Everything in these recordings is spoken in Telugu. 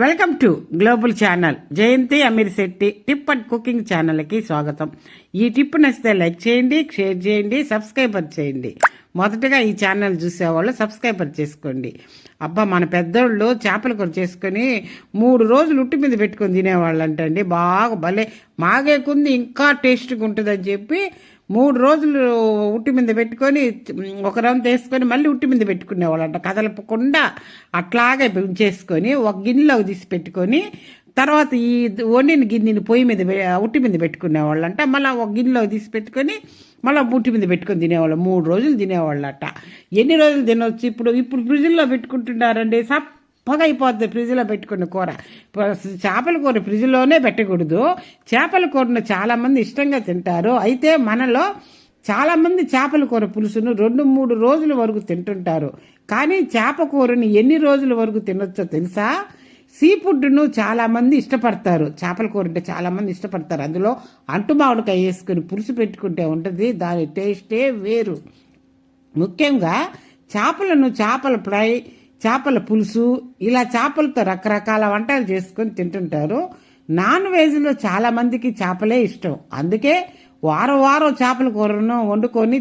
Welcome to global channel. Jayanthi Ameer Shetty tip and cooking ఛానల్కి స్వాగతం. ఈ టిప్ నచ్చితే లైక్ చేయండి షేర్ చేయండి సబ్స్క్రైబర్ చేయండి. మొదటగా ఈ ఛానల్ చూసేవాళ్ళు సబ్స్క్రైబర్ చేసుకోండి. అబ్బా మన పెద్దోళ్ళు చేపల కూర చేసుకొని మూడు రోజులు ఉట్టి మీద పెట్టుకొని తినేవాళ్ళు అంటండి బాగా భలే మాగేకుంది ఇంకా టేస్ట్గా ఉంటుందని చెప్పి మూడు రోజులు ఉట్టి మీద పెట్టుకొని ఒక రౌండ్ వేసుకొని మళ్ళీ ఉట్టి మీద పెట్టుకునేవాళ్ళంట. కదలపకుండా అట్లాగే చేసుకొని ఒక గిన్నెలోకి తీసి పెట్టుకొని తర్వాత ఈ వండిన గిన్నెని పొయ్యి మీద ఉట్టి మీద పెట్టుకునేవాళ్ళంట. మళ్ళీ ఒక గిన్నెలో తీసి పెట్టుకొని మళ్ళీ ఉట్టి మీద పెట్టుకొని తినేవాళ్ళు. మూడు రోజులు తినేవాళ్ళట. ఎన్ని రోజులు తినవచ్చు ఇప్పుడు ఇప్పుడు ఫ్రిడ్జ్లో పెట్టుకుంటున్నారండి. సప్ పొగ అయిపోద్ది ఫ్రిడ్జ్లో పెట్టుకున్న కూర. చేపల కూర ఫ్రిడ్జ్లోనే పెట్టకూడదు. చేపల కూరను చాలామంది ఇష్టంగా తింటారు. అయితే మనలో చాలామంది చేపల కూర పులుసును రెండు మూడు రోజుల వరకు తింటుంటారు. కానీ చేప కూరని ఎన్ని రోజుల వరకు తినొచ్చో తెలుసా? సీ ఫుడ్ను చాలామంది ఇష్టపడతారు. చేపల కూర అంటే చాలామంది ఇష్టపడతారు. అందులో అంటు మామిడికాయ వేసుకుని పులుసు పెట్టుకుంటే ఉంటుంది. దాని టేస్టే వేరు. ముఖ్యంగా చేపలను చేపల ఫ్రై చేపల పులుసు ఇలా చేపలతో రకరకాల వంటలు చేసుకొని తింటుంటారు. నాన్ వెజ్లో చాలామందికి చేపలే ఇష్టం. అందుకే వారం వారం చేపల కూరను వండుకొని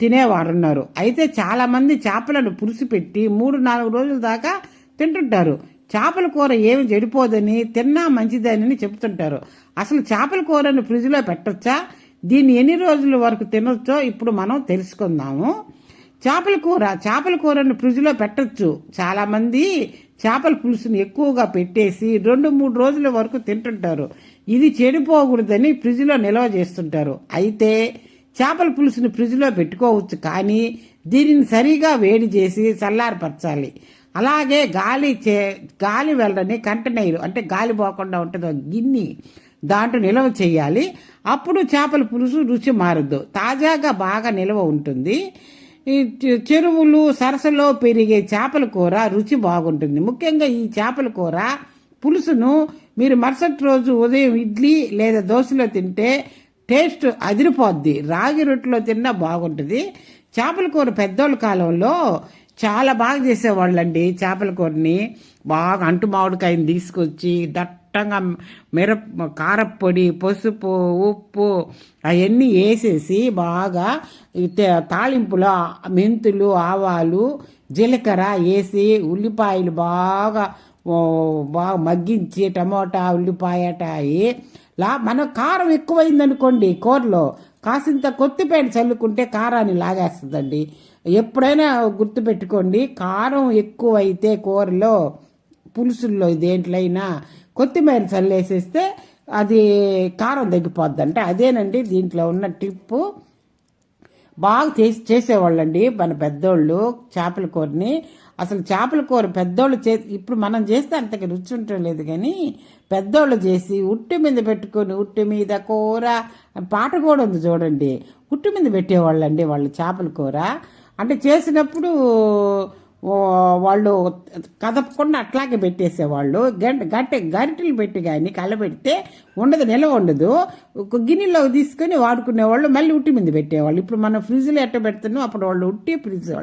తినేవారున్నారు. అయితే చాలామంది చేపలను పులుసు పెట్టి మూడు నాలుగు రోజుల దాకా తింటుంటారు. చేపల కూర ఏమి చెడిపోదని తిన్నా మంచిదని చెప్తుంటారు. అసలు చేపల కూరను ఫ్రిడ్జ్లో పెట్టొచ్చా? దీన్ని ఎన్ని రోజుల వరకు తినొచ్చో ఇప్పుడు మనం తెలుసుకుందాము. చేపల కూర చేపల కూరను ఫ్రిడ్జ్లో పెట్టచ్చు. చాలామంది చేపల పులుసుని ఎక్కువగా పెట్టేసి రెండు మూడు రోజుల వరకు తింటుంటారు. ఇది చెడిపోకూడదని ఫ్రిడ్జ్లో నిల్వ చేస్తుంటారు. అయితే చేపల పులుసుని ఫ్రిడ్జ్లో పెట్టుకోవచ్చు కానీ దీనిని సరిగా వేడి చేసి చల్లారపరచాలి. అలాగే గాలి చే గాలి వెళ్ళని కంటనైరు అంటే గాలి పోకుండా ఉంటుంది గిన్ని దాంట్లో నిల్వ చేయాలి. అప్పుడు చేపల పులుసు రుచి మారద్దు. తాజాగా బాగా నిల్వ ఉంటుంది. చెరువులు సరసలో పెరిగే చేపల కూర రుచి బాగుంటుంది. ముఖ్యంగా ఈ చేపల కూర పులుసును మీరు మరుసటి రోజు ఉదయం ఇడ్లీ లేదా దోశలో తింటే టేస్ట్ అదిరిపోద్ది. రాగి రొట్టెలో తిన్నా బాగుంటుంది. చేపల కూర పెద్దోళ్ళ కాలంలో చాలా బాగా చేసేవాళ్ళండి చేపల కూరని. బాగా అంటు మామిడికాయని తీసుకొచ్చి దట్టంగా మిరప కారప్పొడి పసుపు ఉప్పు అవన్నీ వేసేసి బాగా తాలింపులో మెంతులు ఆవాలు జీలకర్ర వేసి ఉల్లిపాయలు బాగా బాగా మగ్గించి టమోటా ఉల్లిపాయటాయి లా మన కారం ఎక్కువైందనుకోండి కూరలో కాసింత కొత్తిపేట చల్లుకుంటే కారాన్ని లాగేస్తుందండి. ఎప్పుడైనా గుర్తుపెట్టుకోండి కారం ఎక్కువైతే కూరలో పులుసుల్లో దేంట్లైనా కొత్తిమీర చల్లేసేస్తే అది కారం తగ్గిపోద్ది అంటే అదేనండి దీంట్లో ఉన్న టిప్పు. బాగా చేసి చేసేవాళ్ళండి మన పెద్దోళ్ళు చేపల కూరని. అసలు చేపల కూర పెద్దోళ్ళు చే ఇప్పుడు మనం చేస్తే అంతకి రుచి ఉండటం లేదు కానీ పెద్దోళ్ళు చేసి ఉట్టి మీద పెట్టుకొని ఉట్టి మీద కూర పాట కూడా ఉంది చూడండి. ఉట్టి మీద పెట్టేవాళ్ళండి వాళ్ళు చేపల కూర. అంటే చేసినప్పుడు వాళ్ళు కదపకుండా అట్లాగే పెట్టేసేవాళ్ళు. గంట గట్టె గరిటెలు పెట్టి కానీ కలబెడితే ఉండదు నిలవ ఉండదు. గిన్నెలో తీసుకొని వాడుకునేవాళ్ళు మళ్ళీ ఉట్టి మీద పెట్టేవాళ్ళు. ఇప్పుడు మనం ఫ్రిడ్జ్లో ఎట్ట పెడుతున్నాం అప్పుడు వాళ్ళు ఉట్టి ఫ్రిడ్జ్ వాళ్ళు.